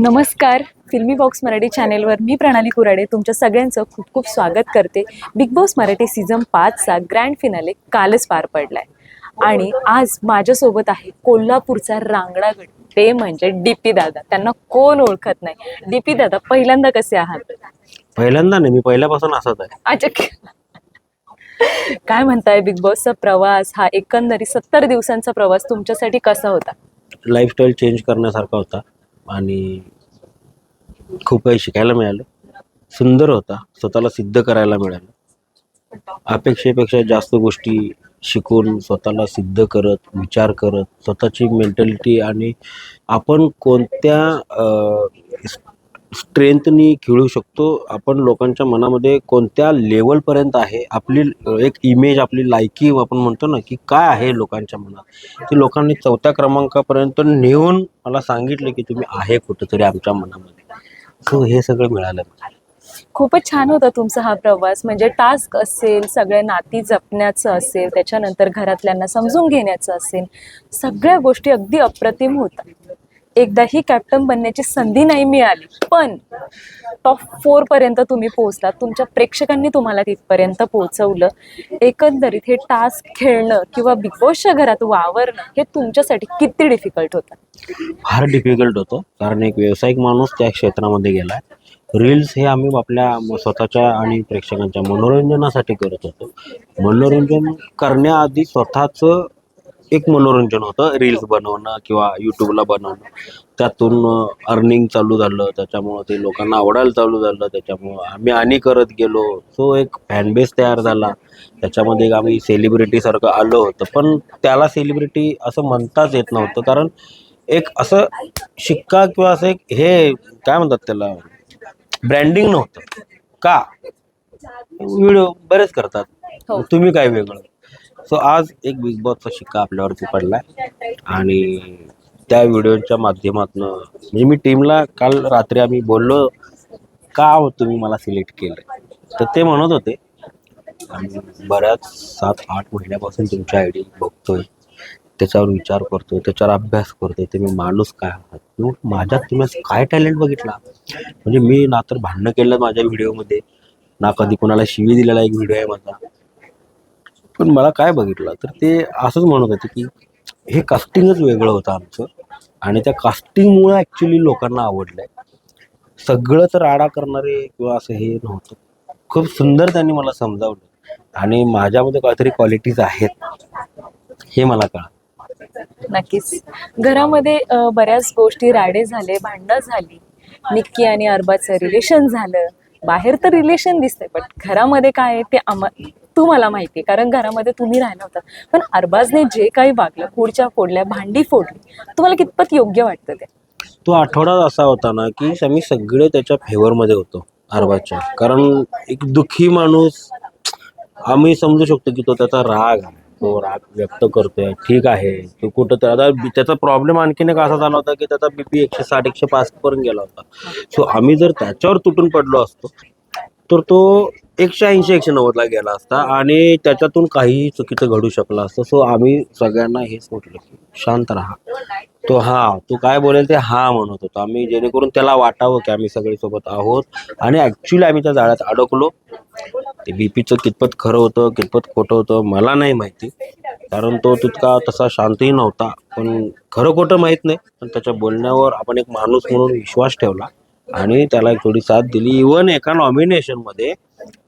नमस्कार. फिल्मी बॉक्स मराठी चॅनेलवर मी प्रणाली कुराडे. तुमच्या सगळ्यांचं खूप खूप स्वागत करते. बिग बॉस मराठी सीझन पाचचा ग्रँड फिनाले कालच पार पडलाय. आणि आज माझ्यासोबत आहे कोल्हापूरचा रांगडागड ते म्हणजे डीपी दादा. त्यांना कोण ओळखत नाही. डीपी दादा पहिल्यांदा कसे आहात? पहिल्यांदा नाही मी पहिल्यापासून असत आहे. अच्छा. काय म्हणताय बिग बॉसचा प्रवास? हा एकंदरीत सत्तर दिवसांचा प्रवास तुमच्यासाठी कसा होता? लाईफस्टाईल चेंज करण्यासारखा होता. आणि खूप काही शिकायला मिळालं. सुंदर होता. स्वतःला सिद्ध करायला मिळालं. अपेक्षेपेक्षा जास्त गोष्टी शिकून स्वतःला सिद्ध करत विचार करत स्वतःची मेंटॅलिटी आणि आपण कोणत्या स्ट्रेंथनी खेळू शकतो. आपण लोकांच्या मनामध्ये कोणत्या लेवलपर्यंत आहे आपली एक इमेज आपली लायकी आपण म्हणतो ना की काय आहे लोकांच्या मनात? ती लोकांनी चौथ्या क्रमांकापर्यंत नेऊन मला सांगितलं की तुम्ही आहे कुठंतरी आमच्या मनामध्ये. सो हे सगळं मिळालं मला. खूपच छान होता तुमचा हा प्रवास. म्हणजे टास्क असेल सगळे नाती जपण्याचं असेल त्याच्यानंतर घरातल्यांना समजून घेण्याचं असेल सगळ्या गोष्टी अगदी अप्रतिम होतात. एकदाही कॅप्टन बनण्याची संधी नाही मिळाली. पण टॉप फोर पर्यंत तुम्ही पोहोचलात. तुमच्या प्रेक्षकांनी तुम्हाला तिथपर्यंत पोहोचवलं. एकंदरीत हे टास्क खेळणं किंवा बिग बॉसच्या घरात वावरणं हे तुमच्यासाठी किती डिफिकल्ट होतं? फार डिफिकल्ट होतं. कारण एक व्यावसायिक माणूस त्या क्षेत्रामध्ये गेला रील्स हे आम्ही आपल्या स्वतःच्या आणि प्रेक्षकांच्या मनोरंजनासाठी करत होतो. मनोरंजन करण्याआधी स्वतःचं एक मनोरंजन होतं. रील्स बनवणं किंवा यूट्यूबला बनवणं. त्यातून अर्निंग चालू झालं. त्याच्यामुळं ते लोकांना आवडायला चालू झालं. त्याच्यामुळं आम्ही आणि करत गेलो. सो एक फॅनबेस तयार झाला. त्याच्यामध्ये आम्ही सेलिब्रिटीसारखं आलो होतं. पण त्याला सेलिब्रिटी असं म्हणताच येत नव्हतं. कारण एक असं शिक्का किंवा असं एक हे काय म्हणतात त्याला? ब्रँडिंग नव्हतं. का? व्हिडिओ बरेच करतात. हो. तुम्ही काय वेगळं? सो आज एक बिग बॉसचा शिक्का आपल्यावरती पडलाय. आणि त्या व्हिडिओच्या माध्यमातून म्हणजे मी टीमला काल रात्री आम्ही बोललो का हो तुम्ही मला सिलेक्ट केलं तर ते म्हणत होते आणि बऱ्याच सात आठ महिन्यापासून तुमची आय डी बघतोय. त्याच्यावर विचार करतो त्याच्यावर अभ्यास करतोय. तुम्ही माणूस काय आहात? माझ्यात तुम्ही काय टॅलेंट बघितला? म्हणजे मी ना तर भांडणं केलं माझ्या व्हिडिओमध्ये. ना कधी कोणाला शिवी दिलेला एक व्हिडिओ आहे माझा. पण मला काय बघितलं तर ते असंच म्हणत होते की हे कास्टिंगच वेगळं होतं आमचं आणि त्या कास्टिंगमुळे ॲक्च्युली लोकांना आवडलं सगळं तर राडा करणारे किंवा असं हे नव्हतं. खूप सुंदर त्यांनी मला समजावलं. आणि माझ्यामध्ये काहीतरी क्वालिटीज आहेत हे मला कळा नक्कीच. घरामध्ये बऱ्याच गोष्टी राडे झाले भांडणं झाली. निक्की आणि अरबाचं रिलेशन झालं. बाहेर तर रिलेशन दिसतंय पण घरामध्ये काय आहे ते आम्हा तुम्हाला माहिती कारण घरामध्ये तुम्ही राहिला होता. पण अरबाजने जे काही वागलं पुढच्या फोडल्या भांडी फोडली तुम्हाला कितपत योग्य वाटतं ते? तो आठवडा असा होता ना की आम्ही सगळे त्याच्या फेवरमध्ये होतो अरबाजच्या. कारण एक दुःखी माणूस आम्ही समजू शकतो की तो त्याचा राग आहे. तो राग व्यक्त करतोय ठीक आहे. तो कुठं तर आता त्याचा प्रॉब्लेम आणखीन एक असा झाला होता की त्याचा बीपी एकशे साठ एकशे पाच पर्यंत गेला होता. सो आम्ही जर त्याच्यावर तुटून पडलो असतो तर तो एकशे ऐंशी एकशे नव्वदला गेला असता आणि त्याच्यातून काहीही चुकीचं घडू शकलं असतं. सो आम्ही सगळ्यांना हेच म्हटलं की शांत राहा. तो हा तो काय बोलेल ते हा म्हणत होतो. आम्ही जेणेकरून त्याला वाटावं की आम्ही सगळे सोबत आहोत. आणि ॲक्च्युली आम्ही त्या जाळ्यात अडकलो. ते बीपीचं कितपत खरं होतं कितपत खोटं होतं मला नाही माहिती. कारण तो तितका तसा शांतही नव्हता. पण खरं खोटं माहीत नाही. पण त्याच्या बोलण्यावर आपण एक माणूस म्हणून विश्वास ठेवला. आणि त्याला एक थोडी साथ दिली. इवन एका नॉमिनेशनमध्ये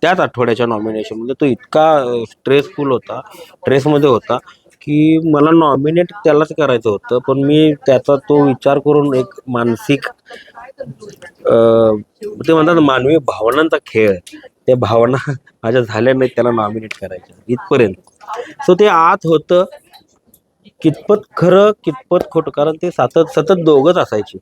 त्याच आठवड्याच्या नॉमिनेशनमध्ये तो इतका स्ट्रेसफुल होता स्ट्रेसमध्ये होता की मला नॉमिनेट त्यालाच करायचं होतं पण मी त्याचा तो विचार करून एक मानसिक ते म्हणतात मानवी भावनांचा खेळ. त्या भावना माझ्या झाल्या नाहीत त्याला नॉमिनेट करायच्या इथपर्यंत. सो ते आत होतं कितपत खरं कितपत खोटं कारण ते सतत सतत दोघंच असायची.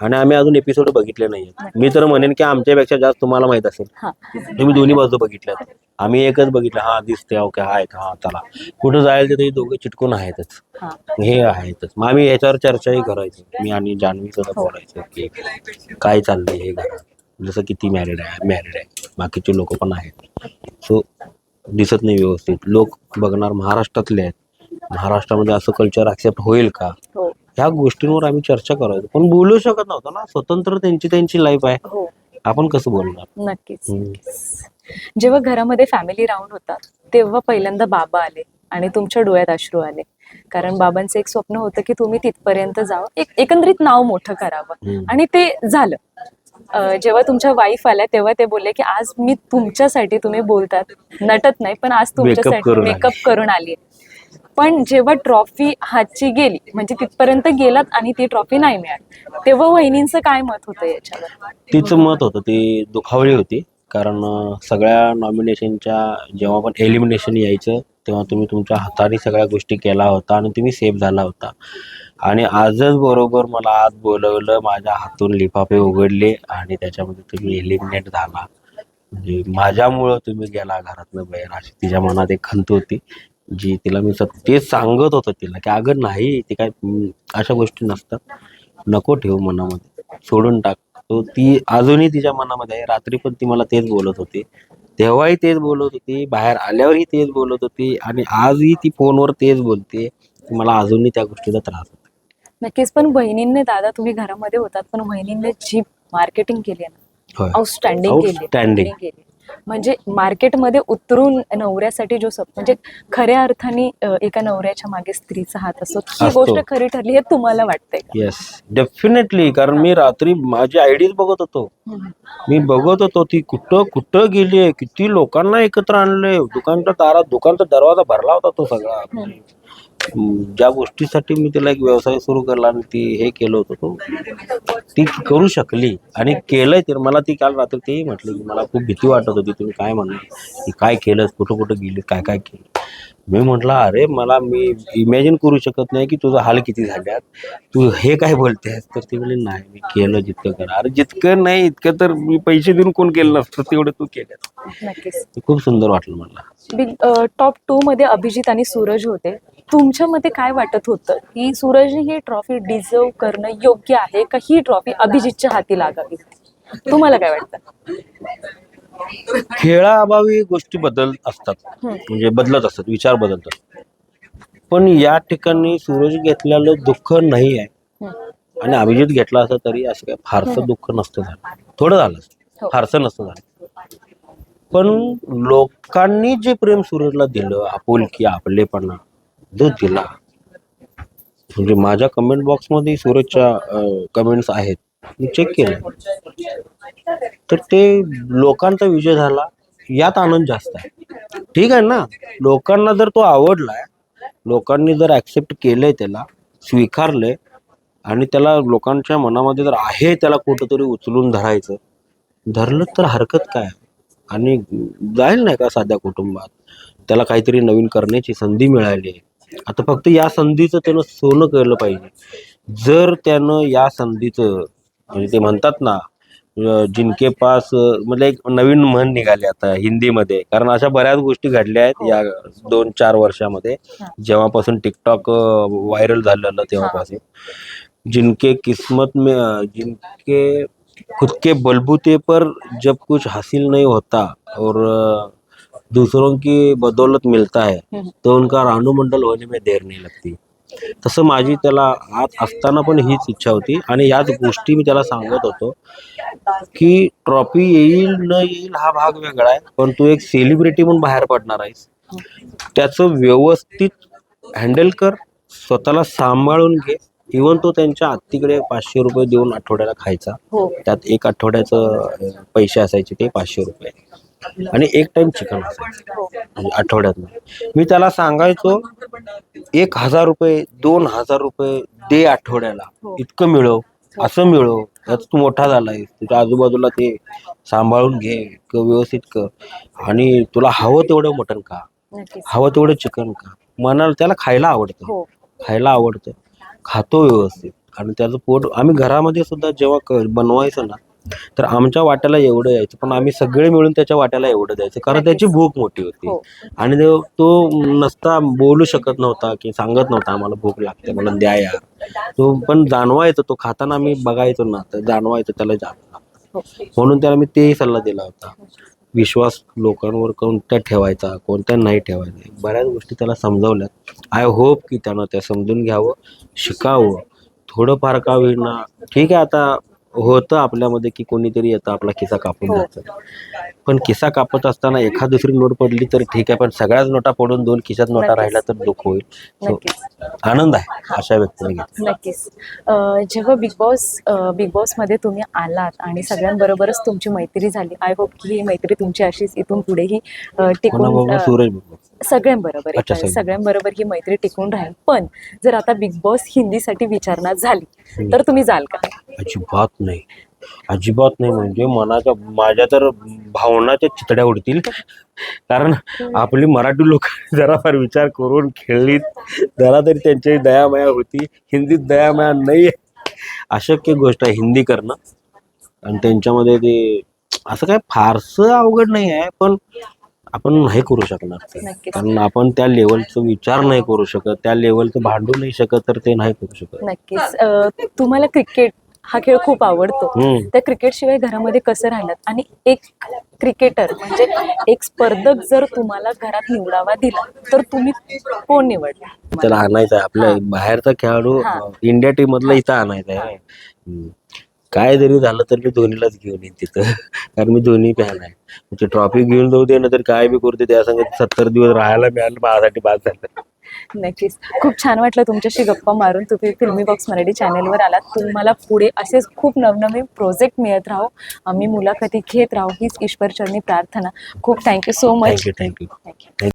आणि आम्ही अजून एपिसोड बघितले नाहीये मी तर म्हणेन की आमच्यापेक्षा जास्त तुम्हाला माहीत असेल. हा. तुम्ही दोन्ही बाजू बघितल्यात. आम्ही एकच बघितलं हा दिसते ओके हा हा चला. कुठं जायला तिथे दोघे चिटकून आहेतच. हा. हे आहेतच. मग आम्ही याच्यावर चर्चाही करायचो. मी आणि जान्हवी सुद्धा बोलायचो की काय चाललंय हे घरात? जसं की ती मॅरिड आहे मॅरिड आहे. बाकीचे लोक पण आहेत. सो दिसत नाही व्यवस्थित. लोक बघणार महाराष्ट्रातले आहेत. महाराष्ट्रामध्ये असं कल्चर ऍक्सेप्ट होईल का? हो. ह्या गोष्टींवर आम्ही चर्चा करायचो. पण बोलू शकत नव्हतो ना. स्वतंत्र त्यांची त्यांची लाईफ आहे. हो. आपण कसं बोलणार? नक्कीच हम्म. नक्कीच. जेव्हा घरामध्ये फॅमिली राऊंड होता तेव्हा पहिल्यांदा बाबा आले आणि तुमच्या डोळ्यात अश्रू आले. कारण बाबांचं एक स्वप्न होतं की तुम्ही तिथपर्यंत जावं. एक एकंदरीत नाव मोठं करावं. हम्म. आणि ते झालं. अं, जेव्हा तुमच्या वाईफ आल्या तेव्हा ते बोलले की आज मी तुमच्यासाठी तुम्ही बोलतात. नटत नाही पण आज तुमच्यासाठी करून आली. मेकअप करून आली पण जेव्हा ट्रॉफी हातची गेली म्हणजे तिथपर्यंत गेलात आणि ती ट्रॉफी नाही मिळाली तेव्हा वहिनींचं काय मत होतं याच्यावर? तिचं मत होतं ती दुखावली होती कारण सगळ्या नॉमिनेशनच्या जेव्हा पण एलिमिनेशन यायचं तेव्हा तुम्ही तुमच्या हाताने सगळ्या गोष्टी केला होता आणि तुम्ही सेफ झाला होता. आणि आजच बरोबर मला आज बोलवलं माझ्या हातून लिफाफे उघडले आणि त्याच्यामध्ये तुम्ही एलिमिनेट झाला. म्हणजे माझ्यामुळं तुम्ही गेला घरातनं बाहेर अशी तिच्या मनात एक खंत होती. जी तिला मी सत तेच सांगत होतो तिला की अगं नाही ते काय अशा गोष्टी नसतात. नको ठेवू मनामध्ये. सोडून टाक. तो ती अजूनही तिच्या मनामध्ये आहे. रात्री पण ती मला तेच बोलत होती. तेव्हाही तेच बोलत होती. बाहेर आल्यावरही तेच बोलत होती. आणि आजही ती फोनवर तेच बोलते. मला अजूनही त्या गोष्टीचा त्रास होतो नक्कीच. पण बहिणींनी दादा तुम्ही घरामध्ये होतात. पण बहिणींनी जी मार्केटिंग केली आहे ना आउटस्टँडिंग. केली म्हणजे मार्केटमध्ये उतरून नवऱ्यासाठी जो सप म्हणजे खऱ्या अर्थाने एका नवऱ्याच्या मागे स्त्रीचा हात असतो ही. गोष्ट खरी ठरली हे तुम्हाला वाटतंय? येस डेफिनेटली कारण मी रात्री माझी आयडीज बघत होतो. मी बघत होतो ती कुठं कुठं गेली आहे किती लोकांना एकत्र आणले दुकानच्या दारात दुकानचा दरवाजा भरला होता तो सगळा. ज्या गोष्टीसाठी मी तिला एक व्यवसाय सुरू केला आणि ती हे केलं होतं तो ती करू शकली आणि केलंय ते. मला ती काल रात्री तेही म्हटलं की मला खूप भीती वाटत होती. तुम्ही काय म्हणणार? की काय केलंस? कुठं कुठं गेली काय काय केलं? मी म्हटलं अरे मला मी इमॅजिन करू शकत नाही की तुझा हाल किती झाल्यात. तू हे काय बोलतेस? तर ती म्हणजे नाही मी केलं जितकं करा. अरे जितकं नाही इतकं तर मी पैसे देऊन कोण केलं नसतं. तेवढं तू केलं नक्कीच. खूप सुंदर वाटलं मला. बिग टॉप टू मध्ये अभिजित आणि सूरज होते. तुमच्या मते काय वाटत होतं? की सूरज ही ट्रॉफी डिझर्व करणं योग्य आहे का ही ट्रॉफी अभिजितच्या हाती लागावी? तुम्हाला काय वाटतं? खेळाअभावी गोष्टी बदल असतात. म्हणजे बदलत असतात विचार बदलतात पण या ठिकाणी सूरज घेतलेलं दुःख नाही आहे. आणि अभिजित घेतला असं तरी असं काय फारसं दुःख नसतं झालं. थोडं झालं हो. फारसं नसतं झालं. पण लोकांनी जे प्रेम सूरजला दिलं आपुलकी आपलेपणा दूध दिला. म्हणजे माझ्या कमेंट बॉक्समध्ये सूरजच्या कमेंट्स आहेत. मी चेक केलं. तर ते लोकांचा विजय झाला. यात आनंद जास्त आहे. ठीक आहे ना? लोकांना जर तो आवडलाय लोकांनी जर ऍक्सेप्ट केलंय त्याला स्वीकारलंय आणि त्याला लोकांच्या मनामध्ये जर आहे त्याला कुठंतरी उचलून धरायचं धरलं तर हरकत काय? आणि जाईल नाही का साध्या कुटुंबात? त्याला काहीतरी नवीन करण्याची संधी मिळाली. आता फक्त या संधीचं त्यानं सोनं केलं पाहिजे. जर त्यानं या संधीचं म्हणजे ते म्हणतात ना जिनके पास म्हणजे एक नवीन म्हण निघाली आता हिंदीमध्ये. कारण अशा बऱ्याच गोष्टी घडल्या आहेत या दोन चार वर्षामध्ये. जेव्हापासून टिकटॉक व्हायरल झालेलं तेव्हापासून. जिनके किस्मत में जिनके खुद के बलबूते पर जब कुछ हासिल नहीं होता और दूसरों की बदौलत मिलता है हम्म. तो उनका रानूमंडल होने में देर नहीं लगती। तसं माझी त्याला आत असताना पण हीच इच्छा होती आणि याच गोष्टी मी त्याला सांगत होतो की ट्रॉफी येईल न येईल हा भाग वेगळा आहे पण तू एक सेलिब्रिटी म्हणून बाहेर पडणार आहेस. त्याचं व्यवस्थित हँडल कर स्वतःला सांभाळून घे. इवन तो त्यांच्या आत्तीकडे पाचशे रुपये देऊन आठवड्याला खायचा. हो. त्यात एक आठवड्याचं पैसे असायचे ते पाचशे रुपये. आणि एक टाइम चिकन असायचं. हो म्हणजे आठवड्यातनं. मी त्याला सांगायचो एक हजार रुपये दोन हजार रुपये दे आठवड्याला. हो. इतकं मिळव असं मिळव. यात तू मोठा झालाय तुझ्या आजूबाजूला ते सांभाळून घे क व्यवस्थित कर. आणि तुला हवं तेवढं मटण का हवं तेवढं चिकन का मनाला त्याला खायला आवडतं. हो. खायला आवडतं. खातो व्यवस्थित. आणि त्याचं पोट आम्ही घरामध्ये सुद्धा जेव्हा बनवायचो ना तर आमच्या वाट्याला एवढं यायचं पण आम्ही सगळे मिळून त्याच्या वाट्याला एवढं द्यायचं. कारण त्याची भूक मोठी होती. हो. आणि तो- तो नसता बोलू शकत नव्हता की सांगत नव्हता आम्हाला भूक लागते मला द्या यार तो पण जाणवायचं तो खाताना आम्ही बघायचो ना तर जाणवायचं त्याला जाणं हो. म्हणून त्याला मी तेही सल्ला दिला होता. विश्वास लोकांवर कोणत्या ठेवायचा कोणत्या नाही ठेवायचा बऱ्याच गोष्टी त्याला समजावल्यात. आय होप की त्यानं त्या समजून घ्यावं शिकावं. थोडंफार का होईना. ठीक आहे आता होतं आपल्यामध्ये की कोणीतरी येतं आपला किस्सा कापून हो. जातं पण किस्सा कापत असताना एखाद दुसरी नोट पडली तर ठीक आहे पण सगळ्याच नोटा पडून दोन खिशात नोटा. राहिल्या तर दुःख होईल आनंद आहे अशा व्यक्तीने घेतला नक्कीच अं, जेव्हा बिग बॉस अं, बिग बॉसमध्ये तुम्ही आलात आणि सगळ्यांबरोबरच तुमची मैत्री झाली आय होप की ही मैत्री तुमची अशीच इथून पुढेही अं, टिकून कोणाबरोबर अं, सूरज बरोबर. सगळ्यांबरोबर अच्छा, सगळ्यांबरोबर. सगळ्यांबरोबर ही मैत्री टिकून राहील पण जर आता बिग बॉस हिंदीसाठी विचारण्यात झाली तर तुम्ही जाल का? अजिबात नाही. अजिबात नाही. म्हणजे मनाच्या माझ्या तर भावनाच्या चितड्या उडतील. कारण आपली मराठी लोक जरा फार विचार करून खेळलीत. जरा तरी त्यांची दयामया होती. हिंदीत दयामया नाही. अशक्य गोष्ट आहे हिंदी करणं. आणि त्यांच्यामध्ये ते असं काय फारसं अवघड नाही आहे. पण आपण नाही करू शकणार ते. नक्कीच. कारण आपण त्या लेवलचा विचार नाही करू शकत त्या लेवलचं भांडू नाही शकत तर ते नाही करू शकत. नक्कीच. अं, तुम्हाला क्रिकेट हा खेळ खूप आवडतो. हम्म. त्या क्रिकेट शिवाय घरामध्ये कसं राहिलात आणि एक क्रिकेटर म्हणजे एक स्पर्धक जर तुम्हाला घरात निवडावा दिला तर तुम्ही कोण निवडला? त्याला आणायचं आहे आपल्या बाहेरचा खेळाडू हा. इंडिया टीम मधला इथं आणायचा आहे हम्म. काय जरी झालं तर मी धोनीलाच घेऊन येईन तिथं. कारण मी धोनी फॅन आहे. म्हणजे ट्रॉफी घेऊन जाऊ दे ना तर काय बी करते त्या संग सत्तर दिवस राहायला मिळालं माझ्यासाठी बाद झालं. नक्कीच. खूप छान वाटलं तुमच्याशी गप्पा मारून. तुम्ही फिल्मी बॉक्स मराठी चॅनलवर आलात. तुम्हाला पुढे असेच खूप नवनवीन प्रोजेक्ट मिळत राहो. आम्ही मुलाखती घेत राहू. हीच ईश्वरचरणी प्रार्थना. खूप thank you so much thank you thank you